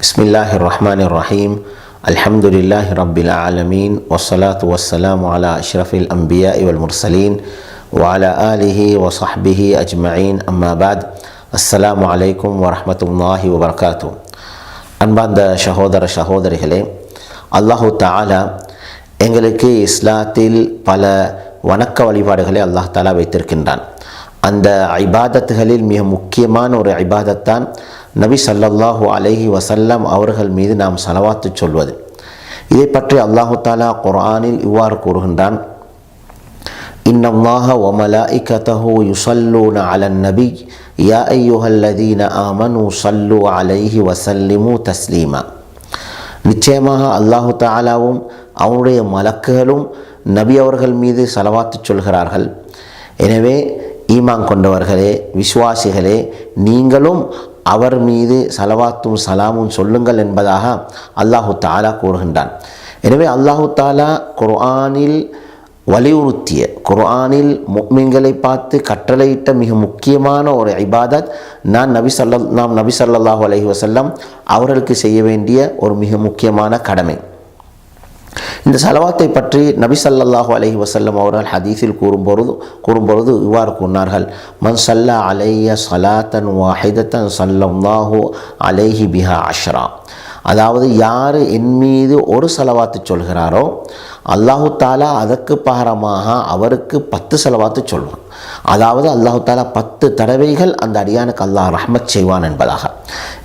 بسم الله الرحمن الرحيم الحمد لله رب العالمين والصلاة والسلام على أشرف الأنبياء والمرسلين وعلى آله وصحبه أجمعين أما بعد السلام عليكم ورحمة الله وبركاته அன்பார்ந்த சகோதர சகோதரிகளே அல்லாஹு தாலா எங்களுக்கு இஸ்லாத்தில் பல வணக்க வழிபாடுகளை அல்லாஹ் தாலா வைத்திருக்கின்றான் அந்த ஐபாதத்துகளில் மிக முக்கியமான ஒரு ஐபாதத்தான் நபி சல்லல்லாஹு அலஹி வசல்லம் அவர்கள் மீது நாம் செலவாத்து சொல்வது. இதை பற்றி அல்லாஹு தாலா குரானில் இவ்வாறு கூறுகின்றான். இன்னம்மாக ஒமலா இக்கதஹு யுசல்லூன அலன் நபி யா ஐயுஹல்லதீன ஆமனு சல்லு அலைஹி வசல்லிமு தஸ்லீமா. நிச்சயமாக அல்லாஹு தாலாவும் அவனுடைய மலக்குகளும் நபி அவர்கள் மீது செலவாத்து சொல்கிறார்கள். எனவே ஈமான் கொண்டவர்களே விசுவாசிகளே நீங்களும் அவர் மீது சலவாத்தும் சலாமும் சொல்லுங்கள் என்பதாக அல்லாஹு தாலா கூறுகின்றான். எனவே அல்லாஹு தாலா குர்ஆனில் வலியுறுத்திய குர்ஆனில் முக்மீன்களை பார்த்து கட்டளையிட்ட மிக முக்கியமான ஒரு ஐபாதத் நான் நபி சல்ல நாம் நபி சல்லாஹூ அலஹி வசல்லம் அவர்களுக்கு செய்ய வேண்டிய ஒரு மிக முக்கியமான கடமை. இந்த சலவாத்தை பற்றி நபி சல்லாஹூ அலஹி வசல்லம் அவர்கள் ஹதீஸில் கூறும்பொழுது கூறும்பொழுது இவ்வாறு கூறினார்கள். மன் சல்லா அலைய சலாத்தன் வாஹிதத்தன் சல்லல்லாஹு அலைஹி பிஹா அஷ்ரா. அதாவது யார் என் மீது ஒரு செலவாத்து சொல்கிறாரோ அல்லாஹு தாலா அதற்கு பகரமாக அவருக்கு பத்து செலவாத்து சொல்வான். அதாவது அல்லாஹு தாலா பத்து தடவைகள் அந்த அடியானுக்கு அல்லாஹ் ரஹ்மத் செய்வான் என்பதாக.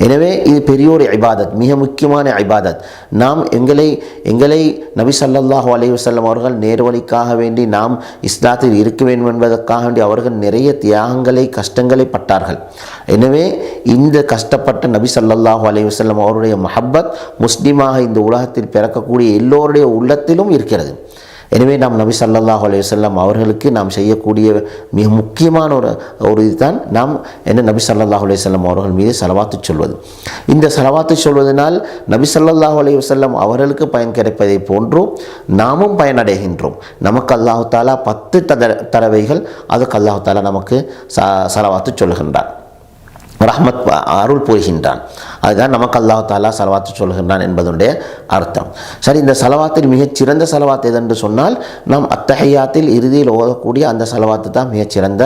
எனவே இது பெரிய ஒரு ஐபாதத் மிக முக்கியமான ஐபாதத் நாம் எங்களை எங்களை நபி சல்லாஹூ அலைவசல்லம் அவர்கள் நேர்வழிக்காக வேண்டி நாம் இஸ்லாத்தில் இருக்க வேண்டும் என்பதற்காக வேண்டி அவர்கள் நிறைய தியாகங்களை கஷ்டங்களை பட்டார்கள். எனவே இந்த கஷ்டப்பட்ட நபி சல்லாஹூ அலைவசல்லம் அவருடைய மஹப்பத் முஸ்லீமாக இந்த உலகத்தில் பிறக்கக்கூடிய எல்லோருடைய உள்ளத்திலும் இருக்கிறது. எனவே நாம் நபி சல்லாஹூ அலி அவர்களுக்கு நாம் செய்யக்கூடிய மிக முக்கியமான ஒரு ஒரு இதுதான் நாம் என்ன நபி சல்லாஹூ அலி வல்லம் அவர்கள் மீது செலவாத்து சொல்வது. இந்த செலவாத்து சொல்வதனால் நபி சல்லாஹூ அலி அவர்களுக்கு பயன் கிடைப்பதை போன்றும் நாமும் பயனடைகின்றோம். நமக்கு அல்லாஹு தாலா பத்து தட தடவைகள் அதுக்கு அல்லாஹு தாலா நமக்கு ச செலவாத்து சொல்கின்றார் ரஹ்மத் அருள் புரிகின்றான். அதுதான் நமக்கு அல்லாஹ் தாலா செலவாத்து சொல்கின்றான் என்பதனுடைய அர்த்தம். சரி இந்த செலவாத்தில் மிகச்சிறந்த செலவாத்து எதென்று சொன்னால் நாம் அத்தஹையாத்தில் இறுதியில் ஓதக்கூடிய அந்த செலவாத்து தான் மிகச்சிறந்த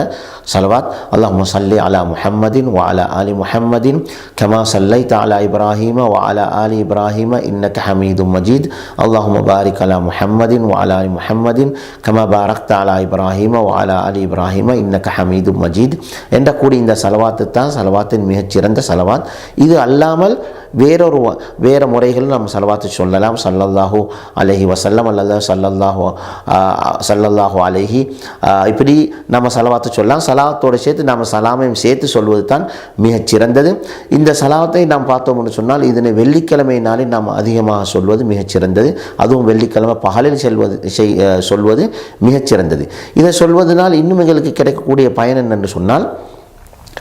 செலவாத். அல்லாஹ் முசல்லி அலா முஹம்மதின் வாலா அலி முஹம்மதின் கமா சல்லை தாலா இப்ராஹிம வாலா அலி இப்ராஹிம இன்னக ஹமீது மஜீத். அல்லாஹ் முபாரிக் அலா முஹம்மதின் வாலா அலி முஹம்மதின் கமா பாரக் தாலா இப்ராஹிம வாலா அலி இப்ராஹிம இன்னக ஹமீது மஜீத். என்ற கூடிய இந்த செலவாத்து தான் செலவாத் சலவாத்தின் மிகச்சிறந்த சலவாத். இது இல்லாமல் வேறொரு வேறு முறைகள் நம்ம செலவாத்து சொல்லலாம். சல்லல்லாஹூ அலஹி வசல்லம் அல்லது சல்லல்லாஹோ சல்லல்லாஹோ அலஹி. இப்படி நம்ம செலவாத்து சொல்லலாம். சலாத்தோடு சேர்த்து நம்ம சலாமையும் சேர்த்து சொல்வது தான் மிகச்சிறந்தது இந்த சலாத்தை நாம் பார்த்தோம்னு சொன்னால் இதனை வெள்ளிக்கிழமையினாலே நாம் அதிகமாக சொல்வது மிகச்சிறந்தது அதுவும் வெள்ளிக்கிழமை பகலில் செல்வது செய் சொல்வது மிகச்சிறந்தது இதை சொல்வதனால் இன்னும் எங்களுக்கு கிடைக்கக்கூடிய பயன் என்னென்று சொன்னால்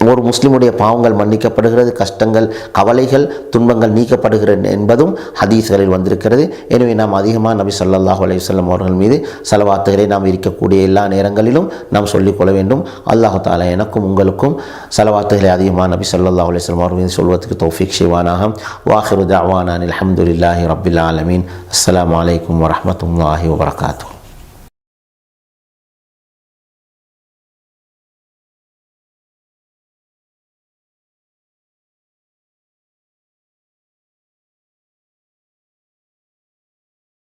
ஒரு முஸ்லிமுடைய பாவங்கள் மன்னிக்கப்படுகிறது கஷ்டங்கள் கவலைகள் துன்பங்கள் நீக்கப்படுகிறது என்பதும் ஹதீஸ்களில் வந்திருக்கிறது. எனவே நாம் அதிகமாக நபி சொல்லாஹ் அலையுசல்லம் அவர்கள் மீது செலவாத்துகளை நாம் இருக்கக்கூடிய எல்லா நேரங்களிலும் நாம் சொல்லிக்கொள்ள வேண்டும். அல்லாஹு தாலா எனக்கும் உங்களுக்கும் செலவாத்துகளை அதிகமாக நபி சொல்லாஹ் அலையம் அவர்கள் மீது சொல்வதற்கு தௌஃபிக் ஷிவானாக வாஹிரு தாவானான் அலமதுல்லாஹி ரபில் ஆலமீன். அஸ்லாம் வலைக்கம் வரமத்துல்லாஹி வபரகாத்தூ